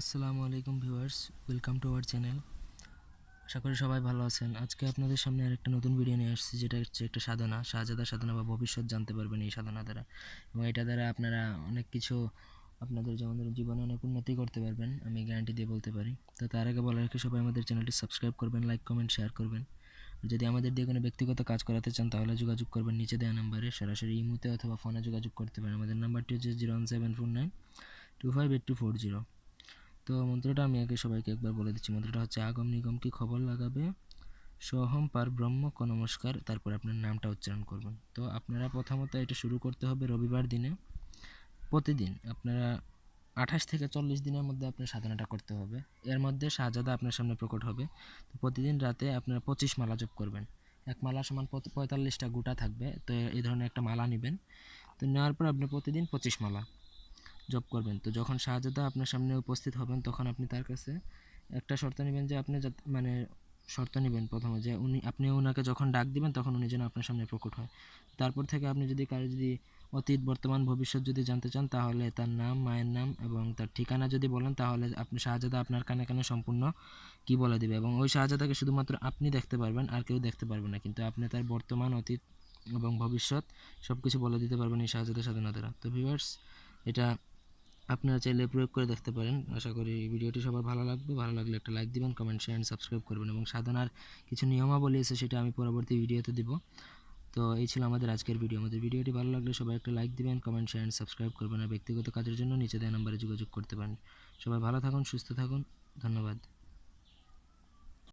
আসসালামু আলাইকুম viewers, welcome to our channel. আশা করি সবাই ভালো আছেন। আজকে আপনাদের সামনে আরেকটা নতুন ভিডিও নিয়ে আসছি, যেটা হচ্ছে একটা সাধনা শাহজাদা সাধনা বা ভবিষ্যৎ জানতে পারবেন এই সাধনা দ্বারা। এবং এটা দ্বারা আপনারা অনেক কিছু আপনাদের যেমন জীবনে অনেক উন্নতি করতে পারবেন, আমি গ্যারান্টি দিয়ে বলতে পারি। তো তার আগে বলা রেখে, সবাই আমাদের চ্যানেলটি সাবস্ক্রাইব করবেন লাইক কমেন্ট শেয়ার করবেন। যদি আমাদের দিয়ে কোনো ব্যক্তিগত কাজ করাতে চান, তাহলে যোগাযোগ করবেন নিচে দেওয়া নাম্বারে। সরাসরি ইমুতে অথবা ফোনে যোগাযোগ করতে পারেন। আমাদের নাম্বারটি হচ্ছে zero one seven four nine two five eight two four zero তো মন্ত্রটা আমি আগে সবাইকে একবার বলে দিচ্ছি। মন্ত্রটা হচ্ছে, আগম নিগম কি খবর লাগাবে? সোহম পার ব্রহ্ম নমস্কার। তারপর আপনার নামটা উচ্চারণ করবেন। তো আপনারা প্রথমত এটা শুরু করতে হবে রবিবার দিনে। প্রতিদিন আপনারা আঠাশ থেকে চল্লিশ দিনের মধ্যে আপনার সাধনাটা করতে হবে। এর মধ্যে শাহজাদা আপনার সামনে প্রকট হবে। তো প্রতিদিন রাতে আপনারা পঁচিশ মালা জপ করবেন। এক মালা সমান পঁয়তাল্লিশটা গোটা থাকবে। তো এই ধরনের একটা মালা নেবেন। তো নেওয়ার পর আপনি প্রতিদিন পঁচিশ মালা জব করবেন। তো যখন শাহজাদা আপনার সামনে উপস্থিত হবেন, তখন আপনি তার কাছে একটা শর্ত নেবেন যে আপনি মানে শর্ত নেবেন প্রথমে যে উনি, আপনি ওনাকে যখন ডাক দিবেন, তখন উনি যেন আপনার সামনে প্রকট হয়। তারপর থেকে আপনি যদি কারও যদি অতীত, বর্তমান, ভবিষ্যৎ যদি জানতে চান, তাহলে তার নাম, মায়ের নাম এবং তার ঠিকানা যদি বলেন, তাহলে আপনি শাহজাদা আপনার কানে কানে সম্পূর্ণ কি বলে দিবে এবং ওই শাহজাদাকে শুধুমাত্র আপনি দেখতে পারবেন, আর কেউ দেখতে পারবে না। কিন্তু আপনি তার বর্তমান, অতীত এবং ভবিষ্যৎ সব কিছু বলে দিতে পারবেন এই শাহজাদা সাধনা দ্বারা তো ভিউয়ার্স, এটা আপনারা চাইলে প্রয়োগ করে দেখতে পারেন। আশা করি ভিডিওটি সবার ভালো লাগবে। ভালো লাগলে একটা লাইক দিবেন কমেন্ট শেয়ার সাবস্ক্রাইব করবেন এবং সাধনার কিছু নিয়মাবলী আছে সেটা আমি পরবর্তী ভিডিওতে দিব। তো এই ছিল আমাদের আজকের ভিডিও। আমাদের ভিডিওটি ভালো লাগলে সবাই একটা লাইক দিবেন কমেন্ট শেয়ার সাবস্ক্রাইব করবেন। আর ব্যক্তিগত কাজের জন্য নিচে দেওয়া নাম্বারে যোগাযোগ করতে পারেন। সবাই ভালো থাকুন, সুস্থ থাকুন। ধন্যবাদ।